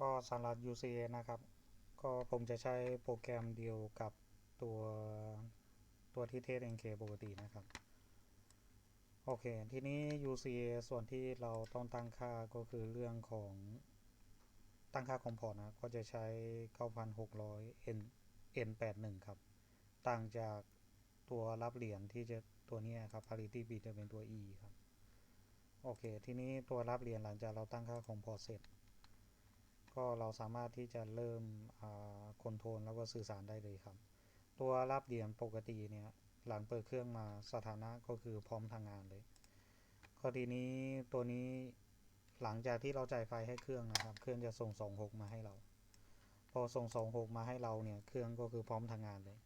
ก็สำหรับ UCA นะครับ ก็ผมจะใช้โปรแกรมเดียวกับตัวตัวที่เทส NK ปกตินะครับ โอเค ทีนี้ UCA ส่วนที่เราต้องตั้งค่าก็คือเรื่องของตั้งค่าคอมพอร์ตนะ ก็จะใช้ 9,600 N N81 ครับ ต่างจากตัวรับเหรียญที่จะตัวนี้ครับ parity bit จะเป็นตัว E ครับ โอเค ทีนี้ตัวรับเหรียญหลังจากเราตั้งค่าคอมพอร์ตเสร็จ ก็เราสามารถที่จะเริ่มคอนโทรลแล้วก็สื่อสารได้เลยครับ ตัวรับเหรียญปกติเนี่ยหลังเปิดเครื่องมาสถานะก็คือพร้อมทางงานเลยข้อทีนี้ตัวนี้หลังจากที่เราจ่ายไฟให้เครื่องนะครับ เครื่องจะส่ง 26 มาให้เรา พอส่ง 26 มาให้เราเนี่ยเครื่องก็คือพร้อมทางงานเลย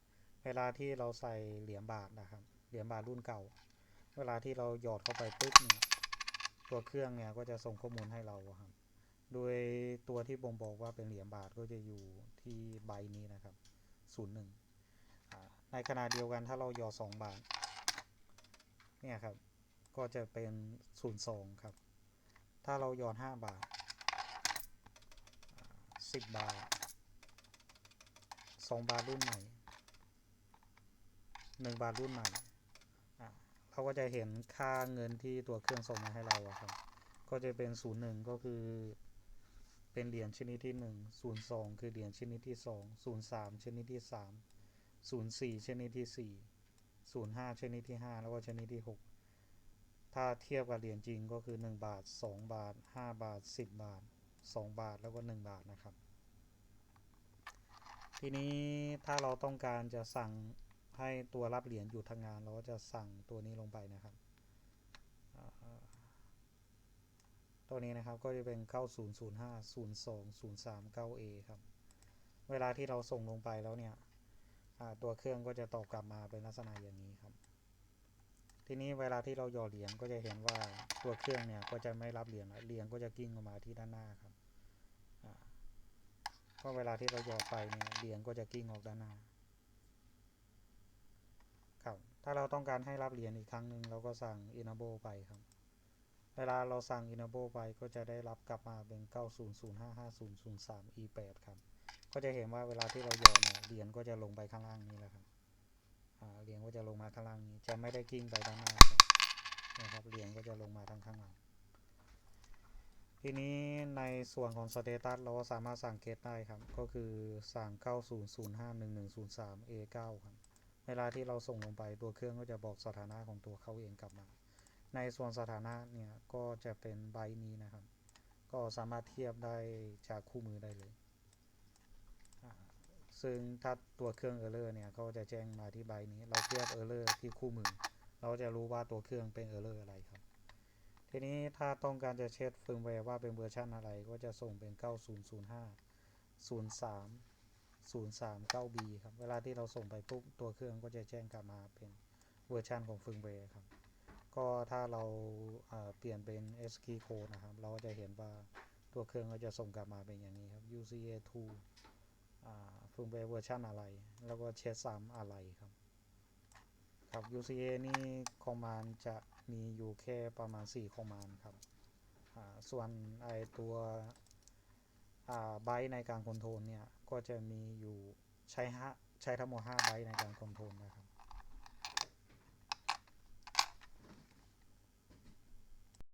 เวลาที่เราใส่เหรียญบาทนะครับเหรียญบาทรุ่นเก่า เวลาที่เราหยอดเข้าไปปุ๊บเนี่ยตัวเครื่องเนี่ยก็จะส่งข้อมูลให้เราครับ โดยตัวที่บ่งบอกว่าเป็นเหรียญบาทก็จะอยู่ที่ใบนี้นะครับ01ในขณะเดียวกันถ้าเราหยอด2บาทเนี่ยครับก็จะเป็น02ครับ ถ้าเราหยอด5บาท10บาท2บาทรุ่นใหม่1บาทรุ่นใหม่เราก็จะเห็นค่าเงินที่ตัวเครื่องส่งมาให้เราครับ ก็จะเป็น01ก็คือ เป็นเหรียญชนิดที่ 1 02 คือเหรียญชนิดที่ 2 03 ชนิดที่ 3 04 ชนิดที่ 4 05 ชนิดที่ 5 แล้วก็ชนิดที่ 6 ถ้าเทียบกับเหรียญจริงก็คือ 1 บาท 2 บาท 5 บาท 10 บาท 2 บาทแล้วก็ 1 บาทนะครับ ทีนี้ถ้าเราต้องการจะสั่งให้ตัวรับเหรียญอยู่ทางงาน เราก็จะสั่งตัวนี้ลงไปนะครับ ตัวนี้นะครับก็จะเป็น 9005 02 03 9A ครับ เวลาที่เราส่งลงไปแล้วเนี่ยตัวเครื่องก็จะตอบกลับมาเป็นลักษณะอย่างนี้ครับ ทีนี้เวลาที่เราหยอดเหรียญก็จะเห็นว่าตัวเครื่องเนี่ยก็จะไม่รับเหรียญเหรียญก็จะกิ้งออกมาที่ด้านหน้าครับก็เวลาที่เราหยอดไปเนี่ยเหรียญก็จะกิ้งออกด้านหน้าครับถ้าเราต้องการให้รับเหรียญอีกครั้งหนึ่งเราก็สั่ง enable ไปครับ เวลาเราสั่ง enable ไปก็จะได้รับกลับมาเป็น 90055003 e8 ครับ ก็จะเห็นว่าเวลาที่เราหยอดเนี่ยเหรียญก็จะลงไปข้างล่างนี้แหละครับเหรียญก็จะลงมาข้างล่างนี้ จะไม่ได้กิ้งไปด้านหน้าครับนะครับ เหรียญก็จะลงมาทางข้างหลัง ทีนี้ในส่วนของสเตตัสเราก็สามารถสั่งเกตได้ครับ ก็คือสั่ง 90051103 A9 ครับ เวลาที่เราส่งลงไปตัวเครื่องก็จะบอกสถานะของตัวเขาเองกลับมา ในส่วนสถานะเนี่ยก็จะเป็นใบนี้นะครับ ก็สามารถเทียบได้จากคู่มือได้เลย ซึ่งถ้าตัวเครื่องเออร์เลอร์เนี่ยเขาจะแจ้งมาที่ใบนี้ เราเทียบเออร์เลอร์ที่คู่มือ เราจะรู้ว่าตัวเครื่องเป็นเออร์เลอร์อะไรครับ ทีนี้ถ้าต้องการจะเช็คเฟิร์มแวร์ว่าเป็นเวอร์ชันอะไร ก็จะส่งเป็น 9005 03 039B ครับ เวลาที่เราส่งไปปุ๊บตัวเครื่องก็จะแจ้งกลับมาเป็นเวอร์ชันของเฟิร์มแวร์ครับ ก็ถ้าเราเปลี่ยนเป็น ASCII code นะครับ เราก็จะเห็นว่าตัวเครื่องก็จะส่งกลับมาเป็นอย่างนี้ครับ UCA2 เฟิร์มแวร์เวอร์ชันอะไร แล้วก็เช็คซ้ำอะไรครับ ครับ UCA นี่คอมมานด์จะมีอยู่แค่ประมาณ 4 คอมมานด์ครับ ส่วนไอตัวไบต์ในการคอนโทรลเนี่ย ก็จะมีอยู่ใช้ใช้ทั้งหมด5ไบต์ในการคอนโทรลนะครับ